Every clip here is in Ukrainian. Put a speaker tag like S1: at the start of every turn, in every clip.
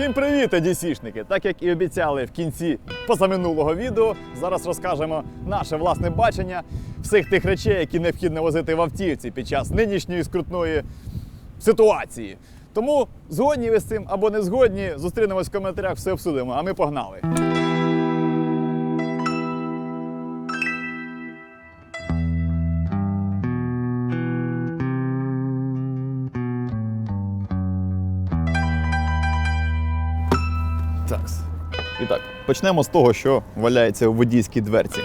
S1: Всім привіт, одісішники! Так як і обіцяли в кінці позаминулого відео, зараз розкажемо наше власне бачення всіх тих речей, які необхідно возити в автівці під час нинішньої скрутної ситуації. Тому згодні ви з цим або не згодні, зустрінемось в коментарях, все обсудимо, а ми погнали. Так. І так, почнемо з того, що валяється у водійській дверці.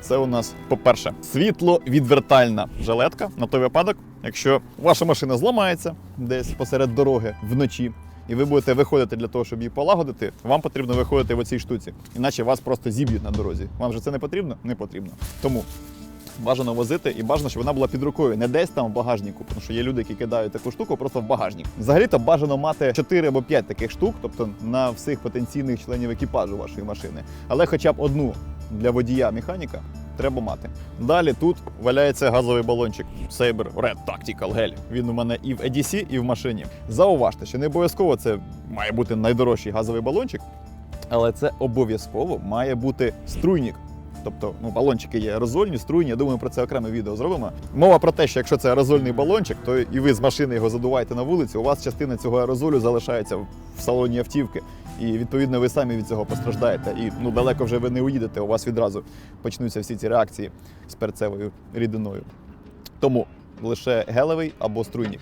S1: Це у нас, по-перше, світловідвертальна жилетка на той випадок, якщо ваша машина зламається десь посеред дороги вночі, і ви будете виходити для того, щоб її полагодити, вам потрібно виходити в оцій штуці. Іначе вас просто зіб'ють на дорозі. Вам же це не потрібно? Не потрібно. Тому бажано возити і бажано, щоб вона була під рукою, не десь там в багажнику, тому що є люди, які кидають таку штуку просто в багажник. Взагалі-то бажано мати 4 або 5 таких штук, тобто на всіх потенційних членів екіпажу вашої машини. Але хоча б одну для водія механіка треба мати. Далі тут валяється газовий балончик Sabre Red Tactical Gel. Він у мене і в EDC, і в машині. Зауважте, що не обов'язково це має бути найдорожчий газовий балончик, але це обов'язково має бути струйник. Тобто ну, балончики є аерозольні, струйні. Я думаю, про це окреме відео зробимо. Мова про те, що якщо це аерозольний балончик, то і ви з машини його задуваєте на вулиці, у вас частина цього аерозолю залишається в салоні автівки. І відповідно ви самі від цього постраждаєте. І ну далеко вже ви не уїдете. У вас відразу почнуться всі ці реакції з перцевою рідиною. Тому лише гелевий або струйник.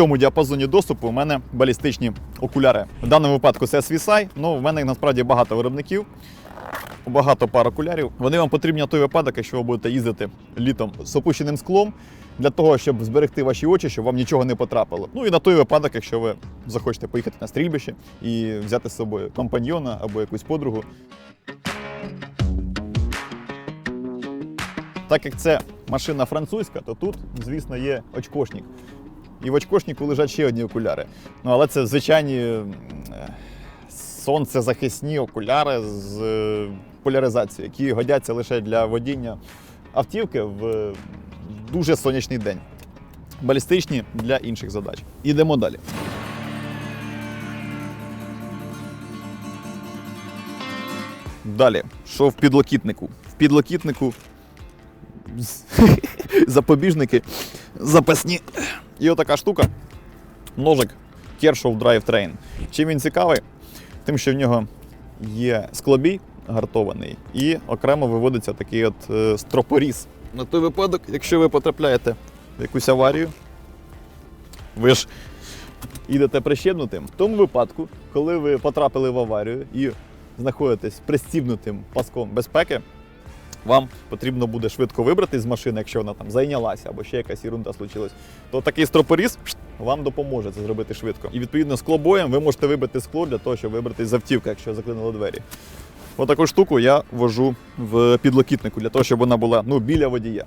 S1: Цьому діапазоні доступу у мене балістичні окуляри. В даному випадку це SVSI, ну в мене насправді багато виробників, багато пар окулярів. Вони вам потрібні на той випадок, якщо ви будете їздити літом з опущеним склом, для того, щоб зберегти ваші очі, щоб вам нічого не потрапило. Ну і на той випадок, якщо ви захочете поїхати на стрільбище і взяти з собою компаньйона або якусь подругу. Так як це машина французька, то тут, звісно, є очкошник. І в очкошнику лежать ще одні окуляри. Ну, але це звичайні е, сонцезахисні окуляри з е, поляризацією, які годяться лише для водіння автівки в дуже сонячний день. Балістичні для інших задач. Ідемо далі. Далі, що в підлокітнику? В підлокітнику запобіжники запасні. І отака штука. Ножик Kershaw Drive Train. Чим він цікавий? Тим, що в нього є склобій гартований, і окремо виводиться такий от е, стропоріз. На той випадок, якщо ви потрапляєте в якусь аварію, ви ж їдете прищепнутим. В тому випадку, коли ви потрапили в аварію і знаходитесь пристібнутим паском безпеки, вам потрібно буде швидко вибрати з машини, якщо вона там зайнялася або ще якась ерунда случилась, то такий стропоріз вам допоможе це зробити швидко. І відповідно склобоєм ви можете вибити скло для того, щоб вибрати з автівки, якщо заклинули двері. Отаку штуку я вожу в підлокітнику для того, щоб вона була ну, біля водія.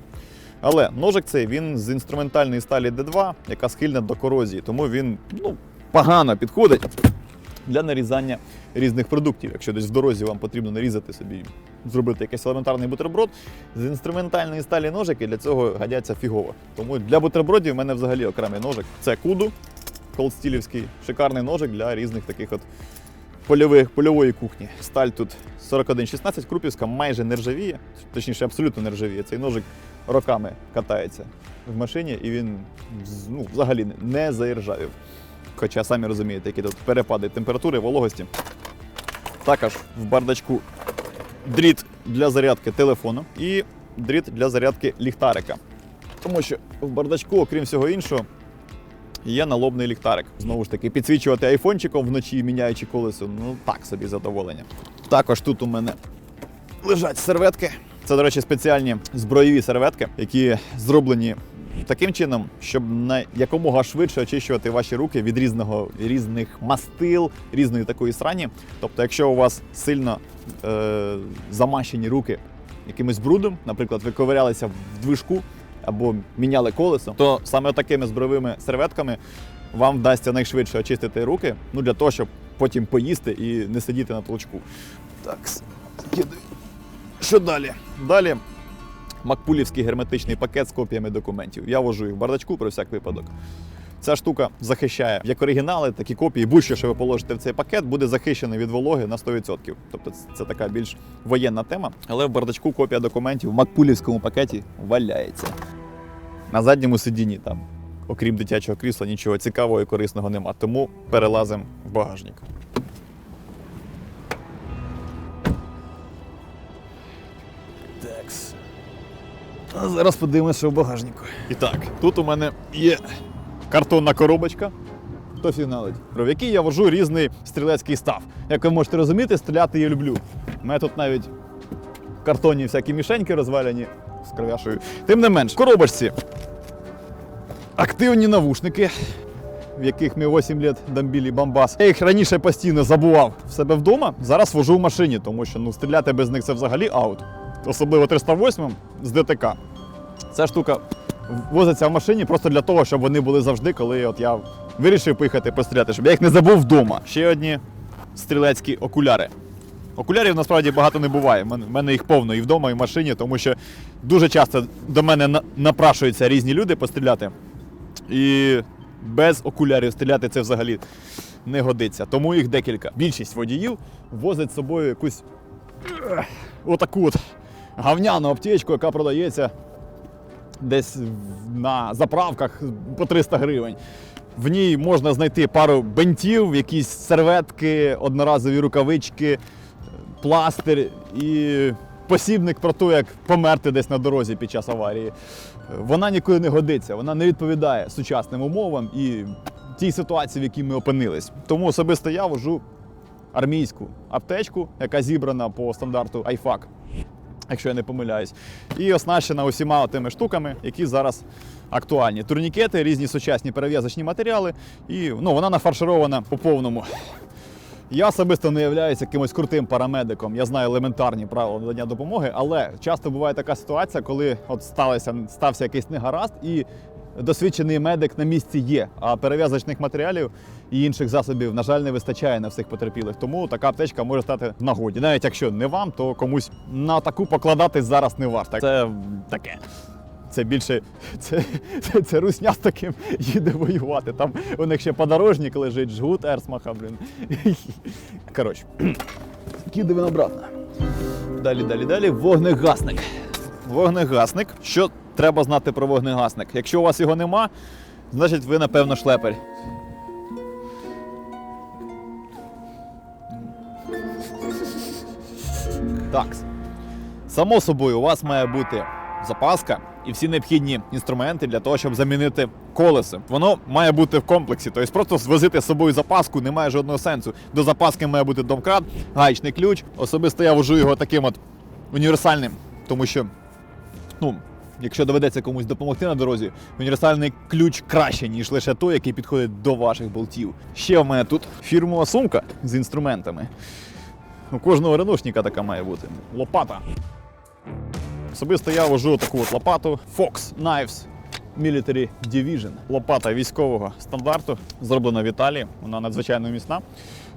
S1: Але ножик цей він з інструментальної сталі D2, яка схильна до корозії, тому він ну, погано підходить для нарізання різних продуктів. Якщо десь в дорозі вам потрібно нарізати собі, зробити якийсь елементарний бутерброд, з інструментальної сталі ножики для цього годяться фігово. Тому для бутербродів в мене взагалі окремий ножик. Це куду колдстілівський, шикарний ножик для різних таких от польових, польової кухні. Сталь тут 4116, крупівська майже не ржавіє, точніше, абсолютно не ржавіє. Цей ножик роками катається в машині і він ну, взагалі не заіржавів. Хоча самі розумієте, які тут перепади температури, вологості. Також в бардачку дріт для зарядки телефону і дріт для зарядки ліхтарика. Тому що в бардачку, окрім всього іншого, є налобний ліхтарик. Знову ж таки, підсвічувати айфончиком вночі, міняючи колесо, ну так собі задоволення. Також тут у мене лежать серветки. Це, до речі, спеціальні зброєві серветки, які зроблені таким чином, щоб на якомога швидше очищувати ваші руки від різного різних мастил, різної такої срані. Тобто, якщо у вас сильно е, замащені руки якимось брудом, наприклад, ви ковирялися в движку або міняли колесо, то саме такими збровими серветками вам вдасться найшвидше очистити руки, ну для того, щоб потім поїсти і не сидіти на толчку. Так, скидаю. Що далі? Далі макпулівський герметичний пакет з копіями документів. Я вожу їх в бардачку про всяк випадок. Ця штука захищає як оригінали, так і копії. Будь-що, що ви положите в цей пакет, буде захищений від вологи на 100%. Тобто це- така більш воєнна тема. Але в бардачку копія документів в макпулівському пакеті валяється. На задньому сидінні там, окрім дитячого крісла, нічого цікавого і корисного нема. Тому перелазимо в багажник. Зараз подивимося, в багажнику. І так, тут у мене є картонна коробочка. Хто фіналить? В якій я вожу різний стрілецький став. Як ви можете розуміти, стріляти я люблю. У мене тут навіть картонні всякі мішеньки розваляні з кров'яшою. Тим не менш, в коробочці активні навушники, в яких ми 8 років дамбілі бамбас. Я їх раніше постійно забував в себе вдома. Зараз вожу в машині, тому що ну, стріляти без них це взагалі аут. Особливо 308 з ДТК. Ця штука возиться в машині просто для того, щоб вони були завжди, коли от я вирішив поїхати постріляти, щоб я їх не забув вдома. Ще одні стрілецькі окуляри. Окулярів насправді багато не буває. У мене- їх повно і вдома, і в машині, тому що дуже часто до мене напрашуються різні люди постріляти. І без окулярів стріляти це взагалі не годиться. Тому їх декілька. Більшість водіїв возить з собою якусь отаку от гавняну аптечку, яка продається десь на заправках по 300 гривень. В ній можна знайти пару бентів, якісь серветки, одноразові рукавички, пластир і посібник про те, як померти десь на дорозі під час аварії. Вона нікуди не годиться, вона не відповідає сучасним умовам і тій ситуації, в якій ми опинились. Тому особисто я вожу армійську аптечку, яка зібрана по стандарту IFAC, якщо я не помиляюсь, і оснащена усіма тими штуками, які зараз актуальні. Турнікети, різні сучасні перев'язочні матеріали, і ну, вона нафарширована по повному. Я особисто не являюся якимось крутим парамедиком. Я знаю елементарні правила надання допомоги, але часто буває така ситуація, коли от сталося, стався якийсь негаразд, і досвідчений медик на місці є, а перев'язочних матеріалів і інших засобів, на жаль, не вистачає на всіх потерпілих. Тому така аптечка може стати нагоді. Навіть якщо не вам, то комусь на таку покладатись зараз не варто. Це таке. Це більше це, це, це русня з таким їде воювати. Там у них ще подорожник лежить, жгут Ерсмаха, блін. Коротше, кидаємо обратно. Далі, далі, далі. Вогнегасник. Вогнегасник. Що треба знати про вогнегасник? Якщо у вас його нема, значить ви, напевно, шлепер. Так. Само собою, у вас має бути запаска і всі необхідні інструменти для того, щоб замінити колесо. Воно має бути в комплексі. Тобто просто звозити з собою запаску не має жодного сенсу. До запаски має бути домкрат, гаечний ключ. Особисто я вожу його таким от універсальним, тому що, ну. Якщо доведеться комусь допомогти на дорозі, універсальний ключ краще, ніж лише той, який підходить до ваших болтів. Ще в мене тут фірмова сумка з інструментами. У кожного реношника така має бути. Лопата. Особисто я вожу таку от лопату Fox Knives Military Division. Лопата військового стандарту, зроблена в Італії. Вона надзвичайно міцна.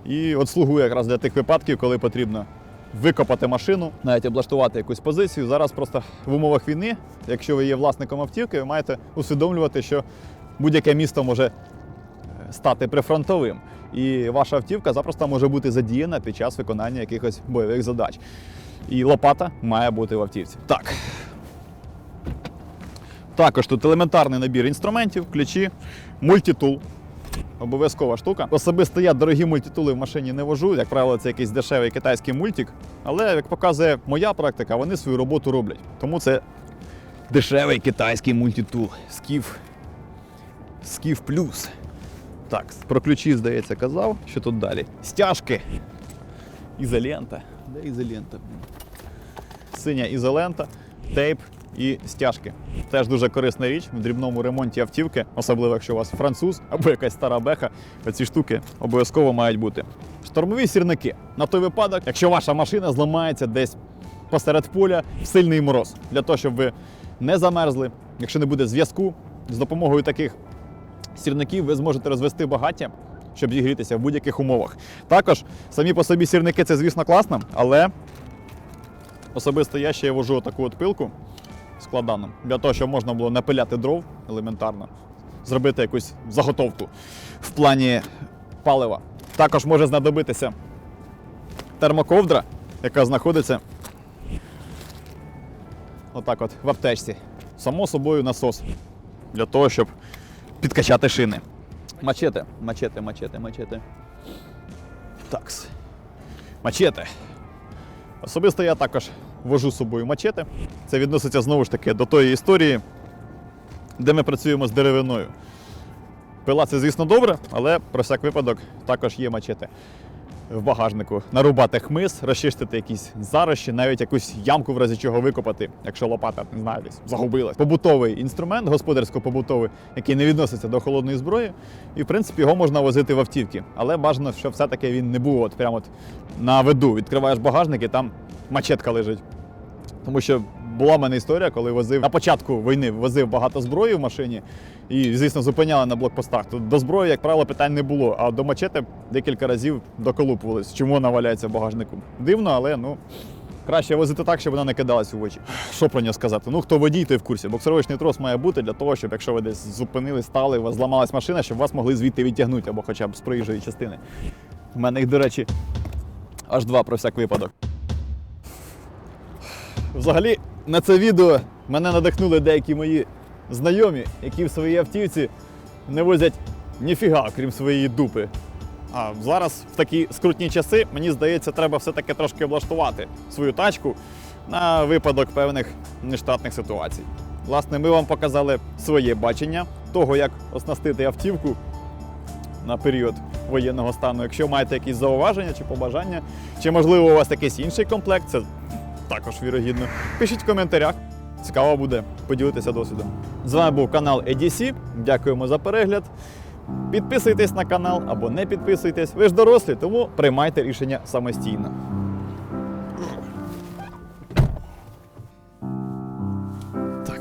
S1: І от слугує якраз для тих випадків, коли потрібно викопати машину, навіть облаштувати якусь позицію. Зараз просто в умовах війни, якщо ви є власником автівки, ви маєте усвідомлювати, що будь-яке місто може е, стати прифронтовим. І ваша автівка запросто може бути задіяна під час виконання якихось бойових задач. І лопата має бути в автівці. Так. Також тут елементарний набір інструментів, ключі, мультитул. Обов'язкова штука. Особисто я дорогі мультитули в машині не вожу. Як правило, це якийсь дешевий китайський мультик. Але як показує моя практика, вони свою роботу роблять. Тому це дешевий китайський мультитул. Скіф. Скіф плюс. Так, про ключі, здається, казав. Що тут далі? Стяжки. Ізолента. Де ізолента? Синя ізолента, тейп і стяжки. Теж дуже корисна річ в дрібному ремонті автівки, особливо якщо у вас француз або якась стара беха. Ці штуки обов'язково мають бути. Штормові сірники на той випадок, якщо ваша машина зламається десь посеред поля в сильний мороз, для того, щоб ви не замерзли, якщо не буде зв'язку, з допомогою таких сірників ви зможете розвести багаття, щоб зігрітися в будь-яких умовах. Також самі по собі сірники це, звісно, класно, але особисто я ще вожу таку от пилку складану, для того, щоб можна було напиляти дров елементарно. зробити якусь заготовку в плані палива. Також може знадобитися термоковдра, яка знаходиться отак от в аптечці. Само собою насос для того, щоб підкачати шини. Мачете, мачете, мачете, мачете. Такс. Мачете. Особисто я також вожу з собою мачете. Це відноситься знову ж таки до тої історії, де ми працюємо з деревиною. Пила це, звісно, добре, але про всяк випадок також є мачете в багажнику. Нарубати хмиз, розчистити якісь зарощі, навіть якусь ямку, в разі чого викопати, якщо лопата, не знаю, десь загубилась. Побутовий інструмент, господарсько-побутовий, який не відноситься до холодної зброї. І, в принципі, його можна возити в автівки. Але бажано, щоб все-таки він не був от прямо от на виду. Відкриваєш багажник і там мачетка лежить. Тому що була в мене історія, коли возив на початку війни возив багато зброї в машині і, звісно, зупиняли на блокпостах. Тут до зброї, як правило, питань не було. А до мачети декілька разів доколупувались, чому вона валяється в багажнику. Дивно, але ну. Краще возити так, щоб вона не кидалась у очі. Що про нього сказати? Ну, хто водій, той в курсі. Боксировочний трос має бути для того, щоб якщо ви десь зупинили, стали, у вас зламалась машина, щоб вас могли звідти відтягнути або хоча б з проїжджої частини. У мене їх, до речі, аж два про всяк випадок. Взагалі, на це відео мене надихнули деякі мої знайомі, які в своїй автівці не возять ніфіга, крім своєї дупи. А зараз, в такі скрутні часи, мені здається, треба все-таки трошки облаштувати свою тачку на випадок певних нештатних ситуацій. Власне, ми вам показали своє бачення того, як оснастити автівку на період воєнного стану. Якщо маєте якісь зауваження чи побажання, чи можливо у вас якийсь інший комплект, це також вірогідно. Пишіть в коментарях. Цікаво буде поділитися досвідом. З вами був канал EDC. Дякуємо за перегляд. Підписуйтесь на канал або не підписуйтесь. Ви ж дорослі, тому приймайте рішення самостійно. Так.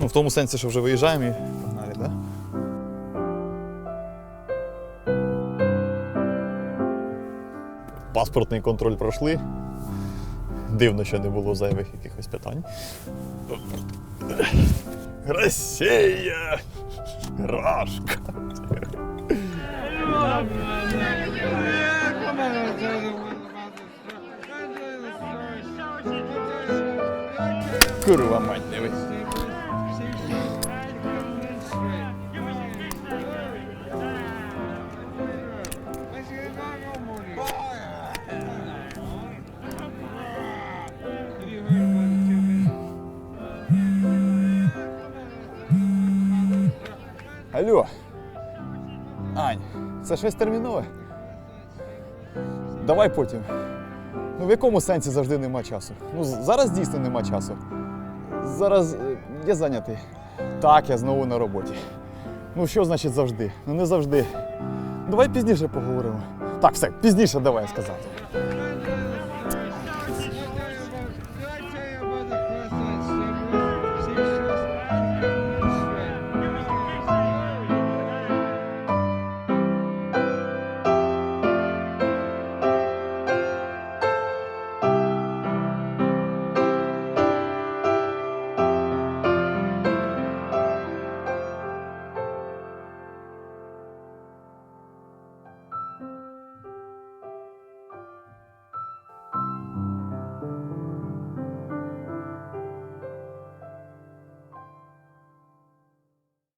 S1: Ну, в тому сенсі, що вже виїжджаємо і погнали, так? Да? Паспортний контроль пройшли. Дивно, що не було зайвих якихось питань. Росія! Рашка! Курва мать, дивись. Це щось термінове? Давай потім. Ну в якому сенсі завжди нема часу? Ну, зараз дійсно нема часу. Зараз е, я зайнятий. Так, я знову на роботі. Ну що значить завжди? Ну не завжди. Давай пізніше поговоримо. Так, все, пізніше давай сказати.